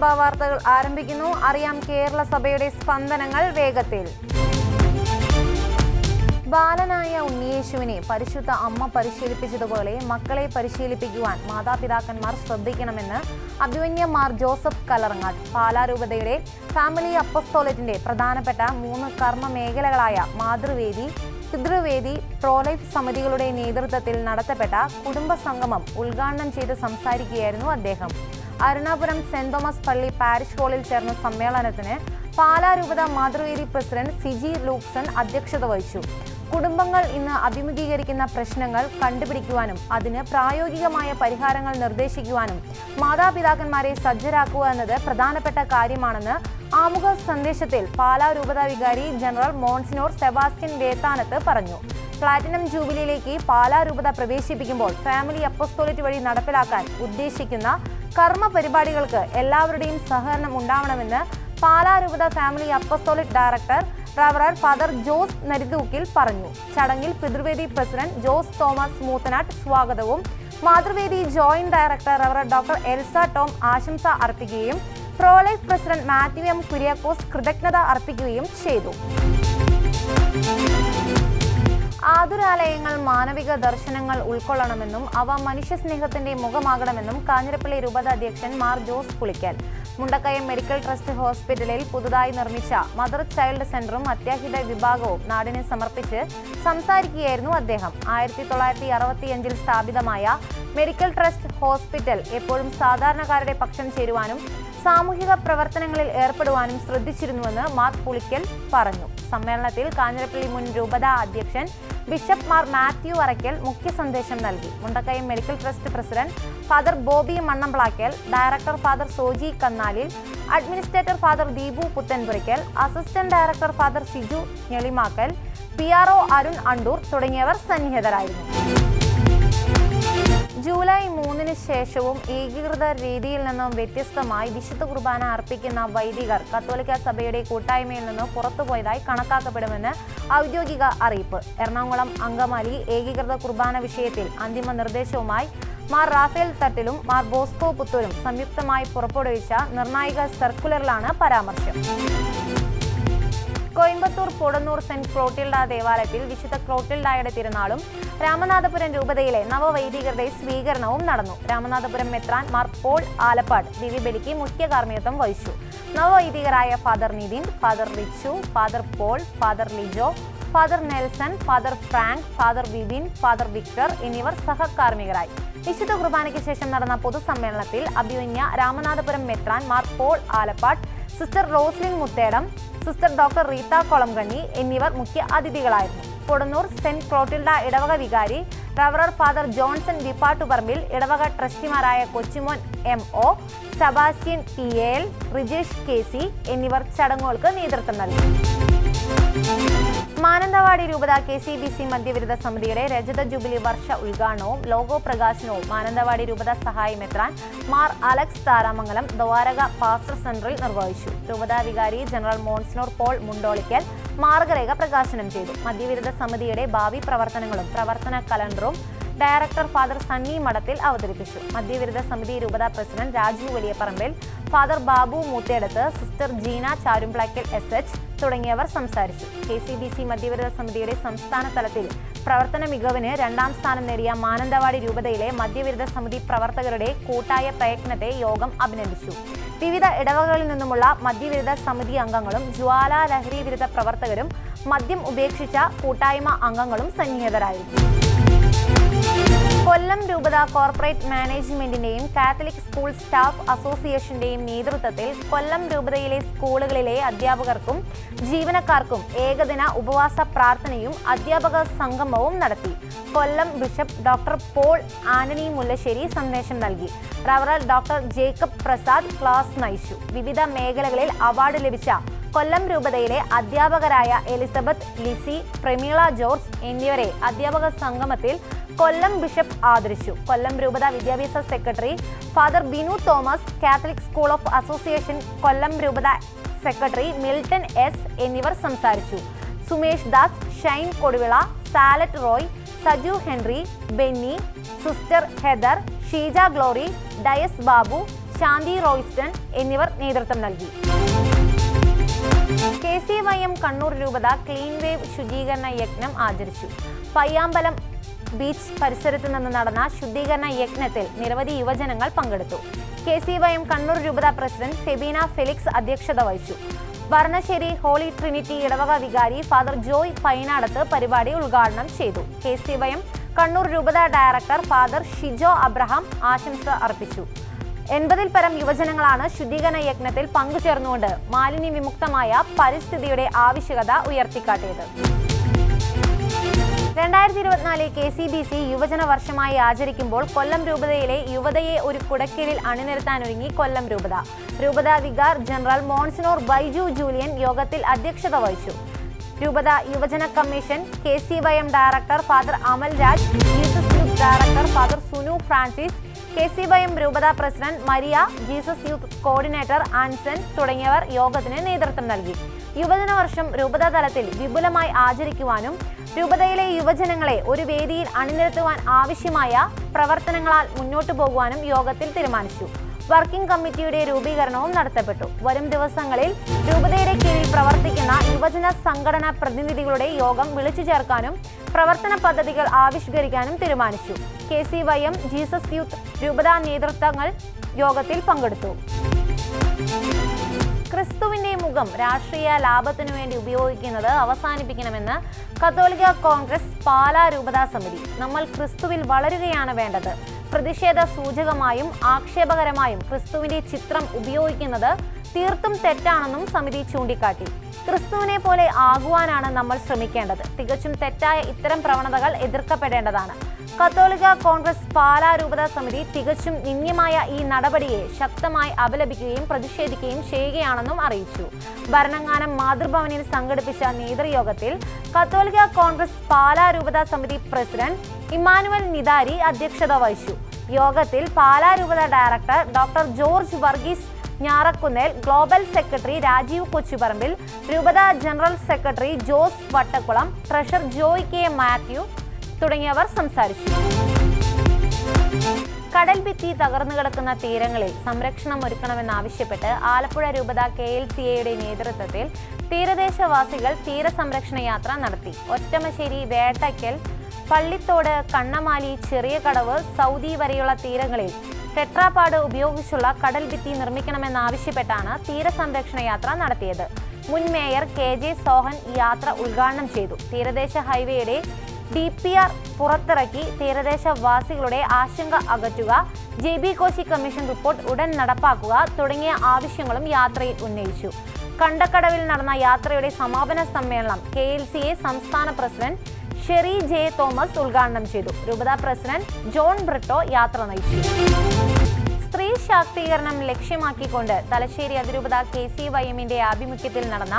സഭ വാർത്തകൾ ആരംഭിക്കുന്നു. അറിയാം കേരള സഭയുടെ സ്പന്ദനങ്ങൾ വേഗത്തിൽ. ബാലനായ ഉണ്ണിയേശുവിനെ പരിശുദ്ധ അമ്മ പരിശീലിപ്പിച്ചതുപോലെ മക്കളെ പരിശീലിപ്പിക്കുവാൻ മാതാപിതാക്കന്മാർ ശ്രദ്ധിക്കണമെന്ന് അഭിമന്യമാർ ജോസഫ് കലറങ്ങാട്ട് പാലാരൂപതയുടെ ഫാമിലി അപ്പസ്തോലറ്റിന്റെ പ്രധാനപ്പെട്ട മൂന്ന് കർമ്മ മേഖലകളായ മാതൃവേദി പിതൃവേദി പ്രോലൈഫ് സമിതികളുടെ നേതൃത്വത്തിൽ നടത്തപ്പെട്ട കുടുംബ സംഗമം ഉദ്ഘാടനം ചെയ്ത് സംസാരിക്കുകയായിരുന്നു അദ്ദേഹം. അരുണാപുരം സെന്റ് തോമസ് പള്ളി പാരിഷ് ഹാളിൽ ചേർന്ന സമ്മേളനത്തിന് പാലാരൂപത മാതൃവേദി പ്രസിഡന്റ് സിജി ലൂക്സൺ അധ്യക്ഷത വഹിച്ചു. കുടുംബങ്ങൾ ഇന്ന് അഭിമുഖീകരിക്കുന്ന പ്രശ്നങ്ങൾ കണ്ടുപിടിക്കുവാനും അതിന് പ്രായോഗികമായ പരിഹാരങ്ങൾ നിർദ്ദേശിക്കുവാനും മാതാപിതാക്കന്മാരെ സജ്ജരാക്കുക എന്നത് പ്രധാനപ്പെട്ട കാര്യമാണെന്ന് ആമുഖ സന്ദേശത്തിൽ പാലാ രൂപതാ വികാരി ജനറൽ മോൺസിനോർ സെബാസ്റ്റ്യൻ വേത്താനത്ത് പറഞ്ഞു. പ്ലാറ്റിനം ജൂബിലിയിലേക്ക് പാലാ രൂപത പ്രവേശിപ്പിക്കുമ്പോൾ ഫാമിലി അപ്പസ്തോലിറ്റ് വഴി നടപ്പിലാക്കാൻ ഉദ്ദേശിക്കുന്ന കർമ്മ പരിപാടികൾക്ക് എല്ലാവരുടെയും സഹകരണം ഉണ്ടാവണമെന്ന് പാലാ രൂപത ഫാമിലി അപ്പസ്തോലിക് ഡയറക്ടർ റവറർ ഫാദർ ജോസ് നരിതൂക്കിൽ പറഞ്ഞു. ചടങ്ങിൽ പിതൃവേദി പ്രസിഡന്റ് ജോസ് തോമസ് മൂത്തനാട്ട് സ്വാഗതവും മാതൃവേദി ജോയിന്റ് ഡയറക്ടർ റവറർ ഡോക്ടർ എൽസ ടോം ആശംസ അർപ്പിക്കുകയും pro life president Mathew M Kuriakose കൃതജ്ഞത അർപ്പിക്കുകയും ചെയ്തു. ആതുരാലയങ്ങൾ മാനവിക ദർശനങ്ങൾ ഉൾക്കൊള്ളണമെന്നും അവ മനുഷ്യസ്നേഹത്തിന്റെ മുഖമാകണമെന്നും കാഞ്ഞിരപ്പള്ളി രൂപത അധ്യക്ഷൻ Mar Jose Pulickal Mundakayam medical trust ഹോസ്പിറ്റലിൽ പുതുതായി നിർമ്മിച്ച മദർ ചൈൽഡ് സെന്ററും അത്യാഹിത വിഭാഗവും നാടിന് സമർപ്പിച്ച് സംസാരിക്കുകയായിരുന്നു അദ്ദേഹം. ആയിരത്തി തൊള്ളായിരത്തി അറുപത്തിയഞ്ചിൽ സ്ഥാപിതമായ മെഡിക്കൽ ട്രസ്റ്റ് ഹോസ്പിറ്റൽ എപ്പോഴും സാധാരണക്കാരുടെ പക്ഷം ചേരുവാനും സാമൂഹിക പ്രവർത്തനങ്ങളിൽ ഏർപ്പെടുവാനും ശ്രദ്ധിച്ചിരുന്നുവെന്ന് മാർ പുളിക്കൽ പറഞ്ഞു. സമ്മേളനത്തിൽ കാഞ്ഞിരപ്പള്ളി മുൻ രൂപതാ അധ്യക്ഷൻ ബിഷപ്പ് മാർ മാത്യു അറയ്ക്കൽ മുഖ്യ സന്ദേശം നൽകി. Mundakayam medical trust president father Bobby Mannamplackal director father Soji Kannalil administrator father Deepu Puthenpurackal assistant director father Siju Njelimackal P R Arun Andoor തുടങ്ങിയവർ സന്നിഹിതരായിരുന്നു. ജൂലൈ മൂന്നിന് ശേഷവും ഏകീകൃത രീതിയിൽ നിന്നും വ്യത്യസ്തമായി വിശുദ്ധ കുർബാന അർപ്പിക്കുന്ന വൈദികർ കത്തോലിക്ക സഭയുടെ കൂട്ടായ്മയിൽ നിന്ന് പുറത്തുപോയതായി കണക്കാക്കപ്പെടുമെന്ന് ഔദ്യോഗിക അറിയിപ്പ്. എറണാകുളം അങ്കമാലി ഏകീകൃത കുർബാന വിഷയത്തിൽ അന്തിമ നിർദ്ദേശവുമായി മാർ റാഫേൽ തട്ടിലും മാർ ബോസ്കോ പുത്തൂരും സംയുക്തമായി പുറപ്പെടുവിച്ച നിർണായക സർക്കുലറിലാണ് പരാമർശം. കോയമ്പത്തൂർ പൊടന്നൂർ സെന്റ് ക്ലോട്ടിൽഡ ദേവാലയത്തിൽ വിശുദ്ധ ക്ലോട്ടിൽഡായുടെ തിരുനാളും രാമനാഥപുരം രൂപതയിലെ നവവൈദികരുടെ സ്വീകരണവും നടന്നു. രാമനാഥപുരം മെത്രാൻ മാർ പോൾ ആലപ്പാട് ദിവ്യബലിക്ക് മുഖ്യ കാർമ്മികത്വം വഹിച്ചു. നവവൈദികരായ father Nithin father Richu father Paul father Lijo father Nelson father Frank father Vipin father Victor എന്നിവർ സഹകാർമ്മികരായി. വിശുദ്ധ കുർബാനയ്ക്ക് ശേഷം നടന്ന പൊതുസമ്മേളനത്തിൽ അഭിമന്യ രാമനാഥപുരം മെത്രാൻ Mar Paul Alappat sister Roslin Muthedam sister doctor Rita Kolamkanni എന്നിവർ മുഖ്യ അതിഥികളായിരുന്നു. കൊടുന്നൂർ സെന്റ് ക്ലോട്ടിൽഡ ഇടവക വികാരി റവറർ ഫാദർ ജോൺസൺ വിപ്പാട്ടുപറമ്പിൽ ഇടവക ട്രസ്റ്റിമാരായ Kochumon M O Sebastian P L Rijesh K C എന്നിവർ ചടങ്ങുകൾക്ക് നേതൃത്വം നൽകി. മാനന്തവാടി രൂപത കെ സി ബി സി മദ്യവിരുദ്ധ സമിതിയുടെ രജത ജൂബിലി വർഷ ഉദ്ഘാടനവും ലോഗോ പ്രകാശനവും മാനന്തവാടി രൂപത സഹായി മെത്രാൻ മാർ അലക്സ് താരാമംഗലം ദ്വാരക പാസ്റ്റർ സെന്ററിൽ നിർവഹിച്ചു. രൂപതാ വികാരി ജനറൽ മോൺസിനോർ പോൾ മുണ്ടോളിക്കൽ മാർഗരേഖ പ്രകാശനം ചെയ്തു. മദ്യവിരുദ്ധ സമിതിയുടെ ഭാവി പ്രവർത്തനങ്ങളും പ്രവർത്തന കലണ്ടറും ഡയറക്ടർ ഫാദർ സണ്ണി മഠത്തിൽ അവതരിപ്പിച്ചു. മദ്യവിരുദ്ധ സമിതി രൂപതാ president Raju Valiyaparambil father Babu Moothedathu sister Jeena Charumplackal S H തുടങ്ങിയവർ സംസാരിച്ചു. കെ സി ബി സി മധ്യവിരുദ്ധ സമിതിയുടെ സംസ്ഥാന തലത്തിൽ പ്രവർത്തന മികവിന് രണ്ടാം സ്ഥാനം നേടിയ മാനന്തവാടി രൂപതയിലെ മധ്യവിരുദ്ധ സമിതി പ്രവർത്തകരുടെ കൂട്ടായ പ്രയത്നത്തെ യോഗം അഭിനന്ദിച്ചു. വിവിധ ഇടവകളിൽ നിന്നുമുള്ള മദ്യവിരുദ്ധ സമിതി അംഗങ്ങളും ജ്വാല ലഹരി വിരുദ്ധ പ്രവർത്തകരും മദ്യം ഉപേക്ഷിച്ച കൂട്ടായ്മ അംഗങ്ങളും സന്നിഹിതരായിരുന്നു. കൊല്ലം രൂപത കോർപ്പറേറ്റ് മാനേജ്മെന്റിന്റെയും കാത്തലിക് സ്കൂൾ സ്റ്റാഫ് അസോസിയേഷന്റെയും നേതൃത്വത്തിൽ കൊല്ലം രൂപതയിലെ സ്കൂളുകളിലെ അധ്യാപകർക്കും ജീവനക്കാർക്കും ഏകദിന ഉപവാസ പ്രാർത്ഥനയും അധ്യാപക സംഗമവും നടത്തി. Kollam bishop doctor Paul Antony Mullassery സന്ദേശം നൽകി. റവറൽ ഡോക്ടർ ജേക്കബ് പ്രസാദ് ക്ലാസ് നയിച്ചു. വിവിധ മേഖലകളിൽ അവാർഡ് ലഭിച്ച കൊല്ലം രൂപതയിലെ അധ്യാപകരായ എലിസബത്ത് ലിസി പ്രമീള ജോർജ് എന്നിവരെ അധ്യാപക സംഗമത്തിൽ കൊല്ലം ബിഷപ്പ് ആദരിച്ചു. കൊല്ലം രൂപത വിദ്യാഭ്യാസ secretary father Binu Thomas catholic school of association Kollam രൂപത സെക്രട്ടറി മിൽട്ടൺ എസ് എന്നിവർ സംസാരിച്ചു. Sumesh Das Shine Koduvila Salet Roy Saju Henry Benny sister Heather Sheeja Glory Dias Babu Shanthi Royston എന്നിവർ നേതൃത്വം നൽകി. K C Y M Kannur രൂപത clean wave ശുചീകരണ യജ്ഞം ആചരിച്ചു. പയ്യാമ്പലം ബീച്ച് പരിസരത്ത് നിന്ന് നടന്ന ശുദ്ധീകരണ യജ്ഞത്തിൽ നിരവധി യുവജനങ്ങൾ പങ്കെടുത്തു. K C Y M Kannur രൂപത പ്രസിഡന്റ് സെബീന ഫെലിക്സ് അധ്യക്ഷത വഹിച്ചു. ഭരണശ്ശേരി ഹോളി ട്രിനിറ്റി ഇടവക വികാരി ഫാദർ ജോയ് പൈനാടത്ത് പരിപാടി ഉദ്ഘാടനം ചെയ്തു. K C Y M Kannur രൂപത ഡയറക്ടർ ഫാദർ ഷിജോ അബ്രഹാം ആശംസ അർപ്പിച്ചു. എൺപതിൽ പരം യുവജനങ്ങളാണ് ശുദ്ധീകരണ യജ്ഞത്തിൽ പങ്കുചേർന്നുകൊണ്ട് മാലിന്യ വിമുക്തമായ പരിസ്ഥിതിയുടെ ആവശ്യകത ഉയർത്തിക്കാട്ടിയത്. രണ്ടായിരത്തി ഇരുപത്തിനാല് കെ സി ബി സി യുവജന വർഷമായി ആചരിക്കുമ്പോൾ കൊല്ലം രൂപതയിലെ യുവതയെ ഒരു കുടക്കീഴിൽ അണിനിരത്താനൊരുങ്ങി കൊല്ലം രൂപത. രൂപത vicar general monsignor Baiju Julian യോഗത്തിൽ അധ്യക്ഷത വഹിച്ചു. രൂപത യുവജന commission K C Y M director father Amal Raj Jesus youth director father Sunu Francis K C Y M രൂപത president Maria Jesus youth coordinator Anson തുടങ്ങിയവർ യോഗത്തിന് നേതൃത്വം നൽകി. യുവജന വർഷം രൂപതാ തലത്തിൽ വിപുലമായി ആചരിക്കുവാനും രൂപതയിലെ യുവജനങ്ങളെ ഒരു വേദിയിൽ അണിനിരത്തുവാൻ ആവശ്യമായ പ്രവർത്തനങ്ങളാൽ മുന്നോട്ടു പോകുവാനും യോഗത്തിൽ തീരുമാനിച്ചു. വർക്കിംഗ് കമ്മിറ്റിയുടെ രൂപീകരണവും നടത്തപ്പെട്ടു. വരും ദിവസങ്ങളിൽ രൂപതയുടെ കീഴിൽ പ്രവർത്തിക്കുന്ന യുവജന സംഘടനാ പ്രതിനിധികളുടെ യോഗം വിളിച്ചു ചേർക്കാനും പ്രവർത്തന പദ്ധതികൾ ആവിഷ്കരിക്കാനും തീരുമാനിച്ചു. K C Y M Jesus youth രൂപതാ നേതൃത്വങ്ങൾ യോഗത്തിൽ പങ്കെടുത്തു. ക്രിസ്തുവിന്റെ മുഖം രാഷ്ട്രീയ ലാഭത്തിനു വേണ്ടി ഉപയോഗിക്കുന്നത് അവസാനിപ്പിക്കണമെന്ന് കത്തോലിക്ക കോൺഗ്രസ് പാലാ രൂപതാ സമിതി. നമ്മൾ ക്രിസ്തുവിൽ വളരുകയാണ് വേണ്ടത്. പ്രതിഷേധ സൂചകമായും ആക്ഷേപകരമായും ക്രിസ്തുവിന്റെ ചിത്രം ഉപയോഗിക്കുന്നത് തീർത്തും തെറ്റാണെന്നും സമിതി ചൂണ്ടിക്കാട്ടി. ക്രിസ്തുവിനെ പോലെ ആകുവാനാണ് നമ്മൾ ശ്രമിക്കേണ്ടത്. തികച്ചും തെറ്റായ ഇത്തരം പ്രവണതകൾ എതിർക്കപ്പെടേണ്ടതാണ്. കത്തോലിക്ക കോൺഗ്രസ് പാലാ രൂപതാ സമിതി തികച്ചും നിന്ദ്യമായ ഈ നടപടിയെ ശക്തമായി അപലപിക്കുകയും പ്രതിഷേധിക്കുകയും ചെയ്യുകയാണെന്നും അറിയിച്ചു. ഭരണങ്ങാനം മാതൃഭവനിൽ സംഘടിപ്പിച്ച നേതൃയോഗത്തിൽ കത്തോലിക്ക കോൺഗ്രസ് പാലാ രൂപതാ സമിതി പ്രസിഡന്റ് ഇമ്മാനുവൽ നിദാരി അധ്യക്ഷത വഹിച്ചു. യോഗത്തിൽ പാലാ രൂപത director doctor George Varghese Njarakkunnel global secretary Rajeev Kochuparambil രൂപത general secretary Jose Vattakulam treasurer Joy K Mathew തുടങ്ങിയവർ സംസാരിച്ചു. കടൽ ഭിത്തി തകർന്നു കിടക്കുന്ന തീരങ്ങളിൽ സംരക്ഷണം ഒരുക്കണമെന്നാവശ്യപ്പെട്ട് ആലപ്പുഴ രൂപത കെ എൽ സി എയുടെ നേതൃത്വത്തിൽ തീരദേശവാസികൾ തീരസംരക്ഷണ യാത്ര നടത്തി. ഒറ്റമശ്ശേരി വേട്ടയ്ക്കൽ പള്ളിത്തോട് കണ്ണമാലി ചെറിയ കടവ് സൗദി വരെയുള്ള തീരങ്ങളിൽ ടെട്രാപാഡ് ഉപയോഗിച്ചുള്ള കടൽ ഭിത്തി നിർമ്മിക്കണമെന്നാവശ്യപ്പെട്ടാണ് തീരസംരക്ഷണ യാത്ര നടത്തിയത്. മുൻ മേയർ കെ ജെ സോഹൻ ഈ യാത്ര ഉദ്ഘാടനം ചെയ്തു. തീരദേശ ഹൈവേയുടെ ഡി പി ആർ പുറത്തിറക്കി തീരദേശവാസികളുടെ ആശങ്ക അകറ്റുക J B Koshy commission report ഉടൻ നടപ്പാക്കുക തുടങ്ങിയ ആവശ്യങ്ങളും യാത്രയിൽ ഉന്നയിച്ചു. കണ്ടക്കടവിൽ നടന്ന യാത്രയുടെ സമാപന സമ്മേളനം കെ എൽ സി എ സംസ്ഥാന പ്രസിഡന്റ് ഷെറി ജെ തോമസ് ഉദ്ഘാടനം ചെയ്തു. രൂപത പ്രസിഡന്റ് ജോൺ ബ്രിട്ടോ യാത്ര നയിച്ചു. സ്ത്രീ ശാക്തീകരണം ലക്ഷ്യമാക്കിക്കൊണ്ട് തലശ്ശേരി അതിരൂപത കെ സി വൈ എമ്മിന്റെ ആഭിമുഖ്യത്തിൽ നടന്ന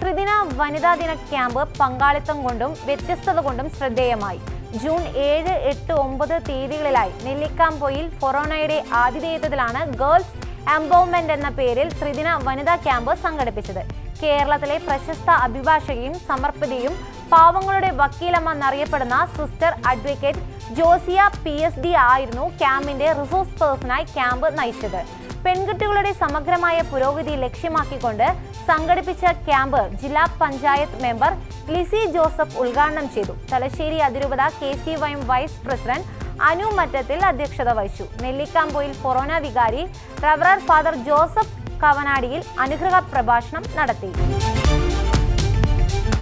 ത്രിദിന വനിതാ ദിന ക്യാമ്പ് പങ്കാളിത്തം കൊണ്ടും വ്യത്യസ്തത കൊണ്ടും ശ്രദ്ധേയമായി. ജൂൺ ഏഴ് എട്ട് ഒമ്പത് തീയതികളിലായി നെല്ലിക്കാംപൊയിൽ ഫൊറോണയുടെ ആതിഥേയത്വത്തിലാണ് ഗേൾസ് എംപവർമെന്റ് എന്ന പേരിൽ ത്രിദിന വനിതാ ക്യാമ്പ് സംഘടിപ്പിച്ചത്. കേരളത്തിലെ പ്രശസ്ത അഭിഭാഷകയും സമർപ്പിതയും പാവങ്ങളുടെ വക്കീലമ്മ എന്നറിയപ്പെടുന്ന sister advocate Josia P S D ആയിരുന്നു ക്യാമ്പിന്റെ റിസോഴ്സ് പേഴ്സണായി ക്യാമ്പ് നയിച്ചത്. പെൺകുട്ടികളുടെ സമഗ്രമായ പുരോഗതി ലക്ഷ്യമാക്കിക്കൊണ്ട് സംഘടിപ്പിച്ച ക്യാമ്പ് ജില്ലാ പഞ്ചായത്ത് മെമ്പർ ലിസി ജോസഫ് ഉദ്ഘാടനം ചെയ്തു. തലശ്ശേരി അതിരൂപത K C Y vice president Anu Mattathil അധ്യക്ഷത വഹിച്ചു. നെല്ലിക്കാമ്പൊയിൽ കൊറോണ വികാരി റവറർ ഫാദർ ജോസഫ് കവനാടിയിൽ അനുഗ്രഹ പ്രഭാഷണം നടത്തി.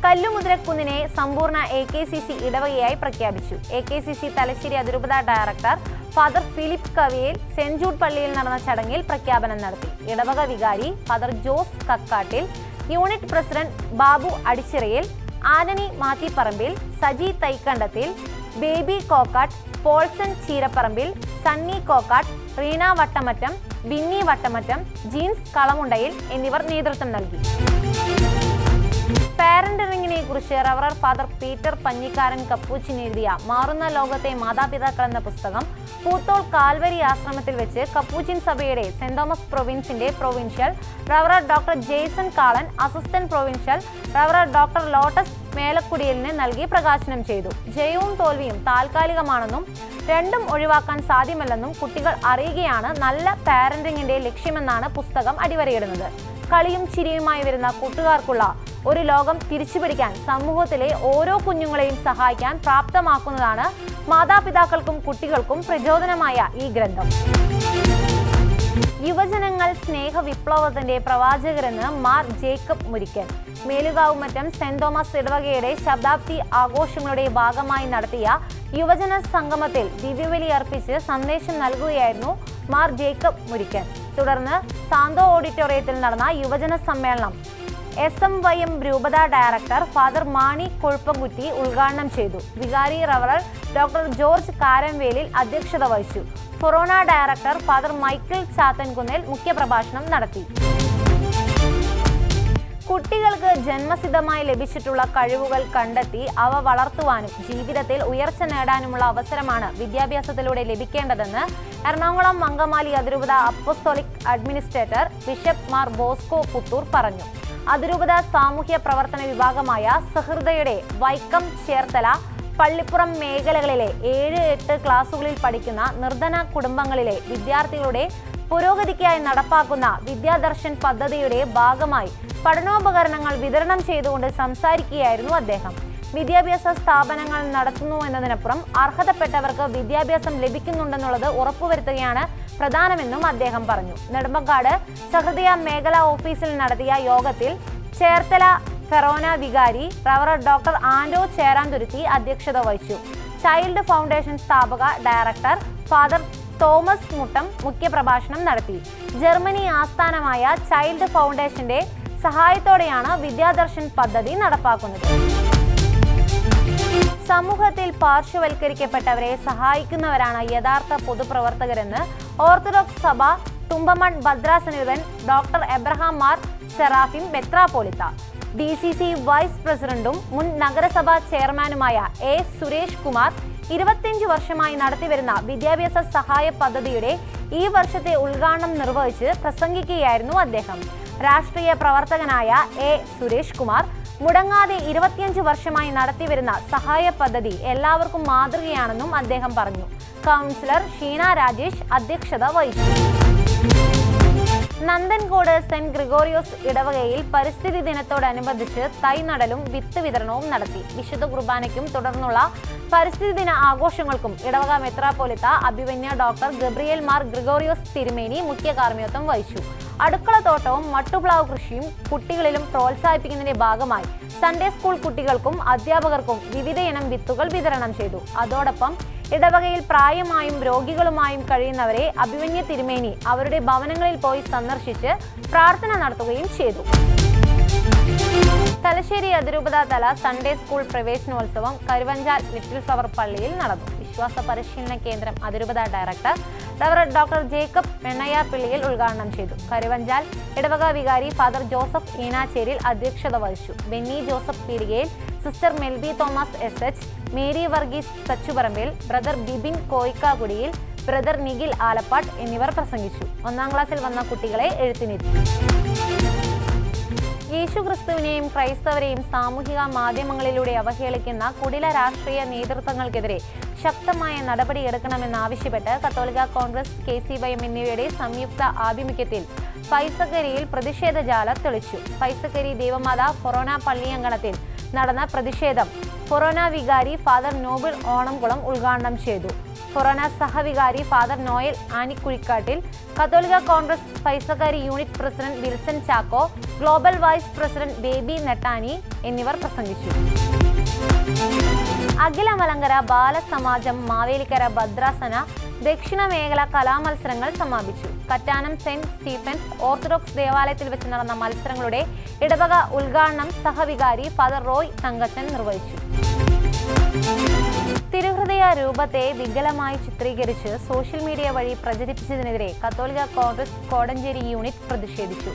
കല്ലുമുദ്രക്കുന്നിനെ സമ്പൂർണ എ കെ സി സി ഇടവകയായി പ്രഖ്യാപിച്ചു. A K C C Thalassery അതിരൂപത director father Philip Kaviyil Saint Jude പള്ളിയിൽ നടന്ന ചടങ്ങിൽ പ്രഖ്യാപനം നടത്തി. ഇടവക വികാരി father Jose Kakkattil unit president Babu Adichirayil ആനണി Mathipparambil Saji Thaikandathil Baby Kokkattu Paulson Cheeraparambil Sunny Kokkattu Reena Vattamattam Binny Vattamattam Jeens Kalamundayil എന്നിവർ നേതൃത്വം നൽകി. പാരന്റിങ്ങിനെ കുറിച്ച് റവറർ ഫാദർ പീറ്റർ പഞ്ഞിക്കാരൻ കപ്പൂച്ചിൻ എഴുതിയ മാറുന്ന ലോകത്തെ മാതാപിതാക്കൾ എന്ന പുസ്തകം പൂത്തോൾ കാൽവരി ആശ്രമത്തിൽ വെച്ച് കപ്പൂച്ചിൻ സഭയുടെ saint Thomas പ്രൊവിൻസിന്റെ provincial റവറർ doctor Jason കാളൻ അസിസ്റ്റന്റ് പ്രൊവിൻഷ്യൽ റവറർ ഡോക്ടർ ലോട്ടസ് മേലക്കുടിയലിന് നൽകി പ്രകാശനം ചെയ്തു. ജയവും തോൽവിയും താൽക്കാലികമാണെന്നും രണ്ടും ഒഴിവാക്കാൻ സാധ്യമല്ലെന്നും കുട്ടികൾ അറിയുകയാണ് നല്ല പാരന്റിങ്ങിന്റെ ലക്ഷ്യമെന്നാണ് പുസ്തകം അടിവരയിടുന്നത്. കളിയും ചിരിയുമായി വരുന്ന കൂട്ടുകാർക്കുള്ള ഒരു ലോകം തിരിച്ചുപിടിക്കാൻ സമൂഹത്തിലെ ഓരോ കുഞ്ഞുങ്ങളെയും സഹായിക്കാൻ പ്രാപ്തമാക്കുന്നതാണ് മാതാപിതാക്കൾക്കും കുട്ടികൾക്കും പ്രചോദനമായ ഈ ഗ്രന്ഥം. യുവജനങ്ങൾ സ്നേഹ വിപ്ലവത്തിന്റെ പ്രവാചകരെന്ന് Mar Jacob Murickan Melukavumattam Saint Thomas ഇടവകയുടെ ശതാബ്ദി ആഘോഷങ്ങളുടെ ഭാഗമായി നടത്തിയ യുവജന സംഗമത്തിൽ ദിവ്യബലി അർപ്പിച്ച് സന്ദേശം നൽകുകയായിരുന്നു മാർ ജേക്കബ് മുരിക്കൻ തുടർന്ന് സാന്തോ ഓഡിറ്റോറിയത്തിൽ നടന്ന യുവജന സമ്മേളനം എസ് എം വൈ എം രൂപത ഡയറക്ടർ ഫാദർ മാണി കൊഴുപ്പംകുറ്റി ഉദ്ഘാടനം ചെയ്തു. വികാരി റവറൽ ഡോക്ടർ ജോർജ് കാരംവേലിൽ അധ്യക്ഷത വഹിച്ചു. Forane director father Michael Chathankunnil മുഖ്യപ്രഭാഷണം നടത്തി. കുട്ടികൾക്ക് ജന്മസിദ്ധമായി ലഭിച്ചിട്ടുള്ള കഴിവുകൾ കണ്ടെത്തി അവ വളർത്തുവാനും ജീവിതത്തിൽ ഉയർച്ച നേടാനുമുള്ള അവസരമാണ് വിദ്യാഭ്യാസത്തിലൂടെ ലഭിക്കേണ്ടതെന്ന് എറണാകുളം മങ്കമാലി അതിരൂപത apostolic administrator bishop Mar Bosco Puthur പറഞ്ഞു. അതിരൂപത സാമൂഹ്യ പ്രവർത്തന വിഭാഗമായ സഹൃദയുടെ വൈക്കം ചേർത്തല പള്ളിപ്പുറം മേഖലകളിലെ ഏഴ് എട്ട് ക്ലാസുകളിൽ പഠിക്കുന്ന നിർധന കുടുംബങ്ങളിലെ വിദ്യാർത്ഥികളുടെ പുരോഗതിക്കായി നടപ്പാക്കുന്ന വിദ്യാദർശൻ പദ്ധതിയുടെ ഭാഗമായി പഠനോപകരണങ്ങൾ വിതരണം ചെയ്തുകൊണ്ട് സംസാരിക്കുകയായിരുന്നു അദ്ദേഹം. വിദ്യാഭ്യാസ സ്ഥാപനങ്ങൾ നടത്തുന്നു എന്നതിനപ്പുറം അർഹതപ്പെട്ടവർക്ക് വിദ്യാഭ്യാസം ലഭിക്കുന്നുണ്ടെന്നുള്ളത് ഉറപ്പുവരുത്തുകയാണ് പ്രധാനമെന്നും അദ്ദേഹം പറഞ്ഞു. നെടുമ്പക്കാട് സഹൃദയ മേഖലാ ഓഫീസിൽ നടത്തിയ യോഗത്തിൽ ചേർത്തല ഫെറോന വികാരി റവറ ഡോക്ടർ ആൻഡോ ചേരാന്തുരുത്തി അധ്യക്ഷത വഹിച്ചു. ചൈൽഡ് ഫൗണ്ടേഷൻ സ്ഥാപക ഡയറക്ടർ ഫാദർ തോമസ് മുട്ടം മുഖ്യപ്രഭാഷണം നടത്തി. ജർമ്മനി ആസ്ഥാനമായ ചൈൽഡ് ഫൗണ്ടേഷന്റെ സഹായത്തോടെയാണ് വിദ്യാദർശൻ പദ്ധതി നടപ്പാക്കുന്നത്. സമൂഹത്തിൽ പാർശ്വവൽക്കരിക്കപ്പെട്ടവരെ സഹായിക്കുന്നവരാണ് യഥാർത്ഥ പൊതുപ്രവർത്തകരെന്ന് ഓർത്തഡോക്സ് സഭ തുമ്പമൺ ഭദ്രാസനിതൻ ഡോക്ടർ എബ്രഹാം മാർ സെറാഫിം മെത്രാപോലിത്ത ഡി സി സി വൈസ് പ്രസിഡന്റും മുൻ നഗരസഭാ ചെയർമാനുമായ എ സുരേഷ് കുമാർ ഇരുപത്തിയഞ്ച് വർഷമായി നടത്തിവരുന്ന വിദ്യാഭ്യാസ സഹായ പദ്ധതിയുടെ ഈ വർഷത്തെ ഉദ്ഘാടനം നിർവഹിച്ച് പ്രസംഗിക്കുകയായിരുന്നു അദ്ദേഹം. രാഷ്ട്രീയ പ്രവർത്തകനായ എ സുരേഷ് കുമാർ മുടങ്ങാതെ ഇരുപത്തിയഞ്ച് വർഷമായി നടത്തിവരുന്ന സഹായ പദ്ധതി എല്ലാവർക്കും മാതൃകയാണെന്നും അദ്ദേഹം പറഞ്ഞു. കൗൺസിലർ ഷീന രാജേഷ് അധ്യക്ഷത വഹിച്ചു. നന്ദൻകോട് സെന്റ് ഗ്രിഗോറിയോസ് ഇടവകയിൽ പരിസ്ഥിതി ദിനത്തോടനുബന്ധിച്ച് തൈ നടലും വിത്ത് വിതരണവും നടത്തി. വിശുദ്ധ കുർബാനയ്ക്കും തുടർന്നുള്ള പരിസ്ഥിതി ദിന ആഘോഷങ്ങൾക്കും ഇടവക മെത്രാപ്പോലിത്ത അഭിമന്യ ഡോക്ടർ ഗബ്രിയേൽ മാർ ഗ്രിഗോറിയോസ് തിരുമേനി മുഖ്യ കാർമ്മികത്വം വഹിച്ചു. അടുക്കള തോട്ടവും മട്ടുപ്ലാവ് കൃഷിയും കുട്ടികളിലും പ്രോത്സാഹിപ്പിക്കുന്നതിന്റെ ഭാഗമായി സൺഡേ സ്കൂൾ കുട്ടികൾക്കും അധ്യാപകർക്കും വിവിധയിനം വിത്തുകൾ വിതരണം ചെയ്തു. അതോടൊപ്പം ഇടവകയിൽ പ്രായമായും രോഗികളുമായും കഴിയുന്നവരെ അഭിമന്യ തിരുമേനി അവരുടെ ഭവനങ്ങളിൽ പോയി സന്ദർശിച്ച് പ്രാർത്ഥന നടത്തുകയും ചെയ്തു. തലശ്ശേരി അതിരൂപത തല സൺഡേ സ്കൂൾ പ്രവേശനോത്സവം കരുവഞ്ചാൽ ലിറ്റിൽ ഫ്ലവർ പള്ളിയിൽ നടന്നു. വിശ്വാസ പരിശീലന കേന്ദ്രം അതിരൂപത ഡയറക്ടർ ഡവർ ഡോക്ടർ ജേക്കബ് വെണ്ണയാപ്പിള്ളിയിൽ ഉദ്ഘാടനം ചെയ്തു. കരുവഞ്ചാൽ ഇടവക വികാരി ഫാദർ ജോസഫ് ഈനാച്ചേരിൽ അധ്യക്ഷത വഹിച്ചു. Benny Joseph Peedikayil sister Melby Thomas S H Mary Varghese Thachuparambil brother Bibin Koikkakudiyil brother Nikhil Alappattu എന്നിവർ പ്രസംഗിച്ചു. ഒന്നാം ക്ലാസ്സിൽ വന്ന കുട്ടികളെ എഴുത്തിനിരുത്തി. യേശു ക്രിസ്തുവിനെയും ക്രൈസ്തവരെയും സാമൂഹിക മാധ്യമങ്ങളിലൂടെ അവഹേളിക്കുന്ന കുടില രാഷ്ട്രീയ നേതൃത്വങ്ങൾക്കെതിരെ ശക്തമായ നടപടി നടപടിയെടുക്കണമെന്നാവശ്യപ്പെട്ട് കത്തോലിക്ക congress K C Y M എന്നിവയുടെ സംയുക്ത ആഭിമുഖ്യത്തിൽ പൈസക്കരിയിൽ പ്രതിഷേധ ജാല തെളിച്ചു. പൈസക്കരി ദേവമാത ഫൊറോന പള്ളിയങ്കണത്തിൽ നടന്ന പ്രതിഷേധം. ഫൊറോന വികാരി ഫാദർ നോബിൾ ഓണംകുളം ഉദ്ഘാടനം ചെയ്തു. ഫൊറോന സഹവികാരി father Noel Anikuzhikattil കത്തോലിക congress Paisakari unit president Wilson Chacko global vice president Baby Nettani എന്നിവർ പ്രസംഗിച്ചു. അഖില മലങ്കര ബാലസമാജം മാവേലിക്കര ഭദ്രാസന ദക്ഷിണ മേഖല കലാമത്സരങ്ങൾ സമാപിച്ചു. കറ്റാനം സെന്റ് സ്റ്റീഫൻസ് ഓർത്തഡോക്സ് ദേവാലയത്തിൽ വെച്ച് നടന്ന മത്സരങ്ങളുടെ ഇടവക ഉദ്ഘാടനം സഹവികാരി ഫാദർ റോയ് തങ്കച്ചൻ നിർവഹിച്ചു. തിരുഹൃദയ രൂപത്തെ വികലമായി ചിത്രീകരിച്ച് സോഷ്യൽ മീഡിയ വഴി പ്രചരിപ്പിച്ചതിനെതിരെ കത്തോലിക കോൺഗ്രസ് കോടഞ്ചേരി യൂണിറ്റ് പ്രതിഷേധിച്ചു.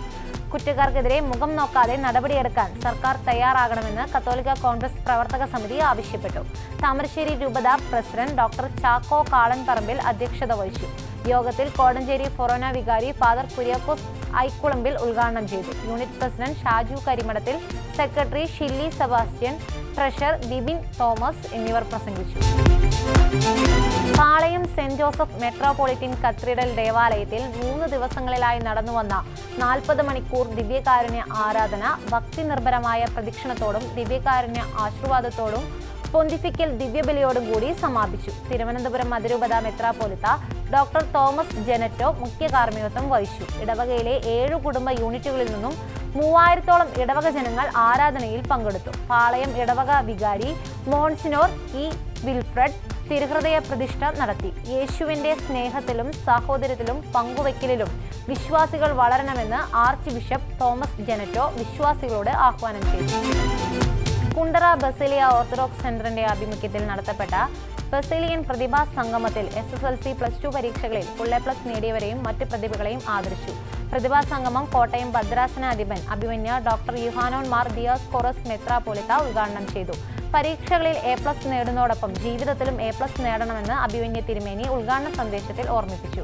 കുറ്റക്കാർക്കെതിരെ മുഖം നോക്കാതെ നടപടിയെടുക്കാൻ സർക്കാർ തയ്യാറാകണമെന്ന് കത്തോലിക്ക കോൺഗ്രസ് പ്രവർത്തക സമിതി ആവശ്യപ്പെട്ടു. താമരശ്ശേരി രൂപത പ്രസിഡന്റ് ഡോക്ടർ ചാക്കോ കാളൻപറമ്പിൽ അധ്യക്ഷത വഹിച്ചു. യോഗത്തിൽ കോടഞ്ചേരി ഫൊറോന വികാരി ഫാദർ കുര്യാക്കോസ് ഐക്കുളമ്പിൽ ഉദ്ഘാടനം ചെയ്തു. Unit president Shaju Karimadathil secretary Shilly Sebastian treasurer Bibin Thomas എന്നിവർ പ്രസംഗിച്ചു. Palayam Saint Joseph metropolitan cathedral ദേവാലയത്തിൽ മൂന്ന് ദിവസങ്ങളിലായി നടന്നുവന്ന നാൽപ്പത് മണിക്കൂർ ദിവ്യകാരുണ്യ ആരാധന ഭക്തി നിർഭരമായ പ്രദക്ഷിണത്തോടും ദിവ്യകാരുണ്യ ആശീർവാദത്തോടും പൊന്തിഫിക്കൽ ദിവ്യബലിയോടും കൂടി സമാപിച്ചു. തിരുവനന്തപുരം അതിരൂപത മെത്രാപോലിത്ത ഡോക്ടർ തോമസ് ജെനറ്റോ മുഖ്യ കാർമ്മികത്വം വഹിച്ചു. ഇടവകയിലെ ഏഴു കുടുംബ യൂണിറ്റുകളിൽ നിന്നും മൂവായിരത്തോളം ഇടവക ജനങ്ങൾ ആരാധനയിൽ പങ്കെടുത്തു. പാളയം ഇടവക വികാരി മോൺസിനോർ ഇ. വിൽഫ്രഡ് തിരുഹൃദയ പ്രതിഷ്ഠ നടത്തി. യേശുവിന്റെ സ്നേഹത്തിലും സാഹോദര്യത്തിലും പങ്കുവയ്ക്കലിലും വിശ്വാസികൾ വളരണമെന്ന് ആർച്ച് ബിഷപ്പ് തോമസ് ജെനറ്റോ വിശ്വാസികളോട് ആഹ്വാനം ചെയ്തു. കുണ്ടറ ബസിലിയ ഓർത്തഡോക്സ് സെന്ററിന്റെ ആഭിമുഖ്യത്തിൽ നടത്തപ്പെട്ട ബസേലിയൻ പ്രതിഭാ സംഗമത്തിൽ S S L C plus two പരീക്ഷകളിൽ ഫുൾ എ പ്ലസ് നേടിയവരെയും മറ്റ് പ്രതിഭകളെയും ആദരിച്ചു. പ്രതിഭാ സംഗമം കോട്ടയം ഭദ്രാസനാധിപൻ അഭിമന്യ ഡോക്ടർ യുഹാനോൻ മാർ ദിയാസ് കൊറസ് മെത്രാപോലിത്ത ഉദ്ഘാടനം ചെയ്തു. പരീക്ഷകളിൽ എ പ്ലസ് നേടുന്നതോടൊപ്പം ജീവിതത്തിലും എ പ്ലസ് നേടണമെന്ന് അഭിമന്യ തിരുമേനി ഉദ്ഘാടന സന്ദേശത്തിൽ ഓർമ്മിപ്പിച്ചു.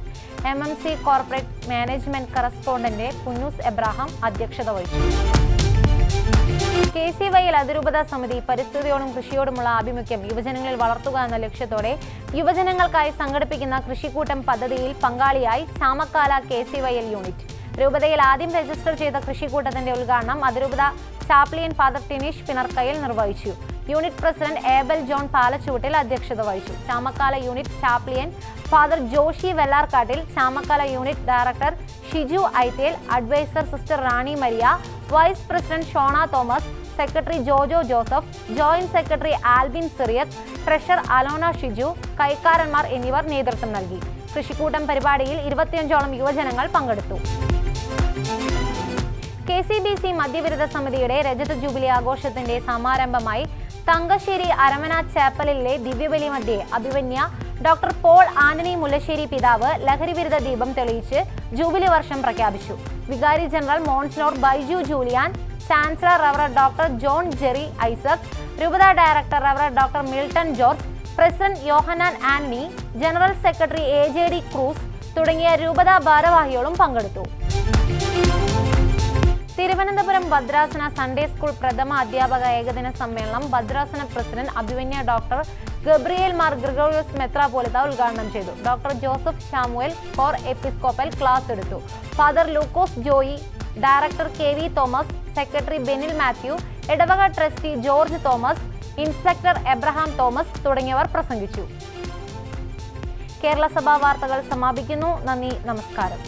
M M C corporate management correspondent Kunjus Abraham അധ്യക്ഷത വഹിച്ചു. കെ സി വൈയിൽ അതിരൂപത സമിതി പരിസ്ഥിതിയോടും കൃഷിയോടുമുള്ള ആഭിമുഖ്യം യുവജനങ്ങളിൽ വളർത്തുക എന്ന ലക്ഷ്യത്തോടെ യുവജനങ്ങൾക്കായി സംഘടിപ്പിക്കുന്ന കൃഷിക്കൂട്ടം പദ്ധതിയിൽ പങ്കാളിയായി Chamakkala K C Y L unit. രൂപതയിൽ ആദ്യം രജിസ്റ്റർ ചെയ്ത കൃഷിക്കൂട്ടത്തിന്റെ ഉദ്ഘാടനം അതിരൂപത ചാപ്ലിയൻ ഫാദർ ടിനീഷ് പിണർക്കയിൽ നിർവഹിച്ചു. Unit president Abel John Palachuvattil അധ്യക്ഷത വഹിച്ചു. Chamakkala unit chaplain father Joshy Vellarkattil Chamakkala unit director Shiju Aithel adviser sister Rani Maria vice president Shona Thomas secretary Jojo Joseph joint secretary Albin Siriyath treasurer Alona Shiju കൈക്കാരന്മാർ എന്നിവർ നേതൃത്വം നൽകി. കൃഷിക്കൂട്ടം പരിപാടിയിൽ ഇരുപത്തിയഞ്ചോളം യുവജനങ്ങൾ പങ്കെടുത്തു. കെ സി ബി സി മദ്യവിരുദ്ധ സമിതിയുടെ രജത ജൂബിലി ആഘോഷത്തിന്റെ സമാരംഭമായി തങ്കശ്ശേരി അരമന ചാപ്പലിലെ ദിവ്യബലി മധ്യേ അഭിമന്യ ഡോക്ടർ പോൾ ആന്റണി മുല്ലശ്ശേരി പിതാവ് ലഹരിവിരുദ്ധ ദീപം തെളിയിച്ച് ജൂബിലി വർഷം പ്രഖ്യാപിച്ചു. Vicar general monsignor Baiju Julian chancellor റവർ doctor John Jerry Isaac രൂപത director റവർ doctor Milton George president Yohannan Antony general secretary A J D Cruz തുടങ്ങിയ രൂപത ഭാരവാഹികളും പങ്കെടുത്തു. തിരുവനന്തപുരം ഭദ്രാസന സൺഡേ സ്കൂൾ പ്രഥമ അധ്യാപക ഏകദിന സമ്മേളനം ഭദ്രാസന പ്രസിഡന്റ് അഭിമന്യ ഡോക്ടർ ഗബ്രിയേൽ മാർ ഗ്രിഗോറിയോസ് മെത്രാപോലിത്ത ഉദ്ഘാടനം ചെയ്തു. Doctor Joseph Shamuel cor episcopal class എടുത്തു. Father Lukose Joy director K V Thomas secretary Benil Mathew ഇടവക trustee George Thomas inspector Abraham Thomas തുടങ്ങിയവർ പ്രസംഗിച്ചു. കേരള സഭാ വാർത്തകൾ സമാപിക്കുന്നു. നന്ദി നമസ്കാരം.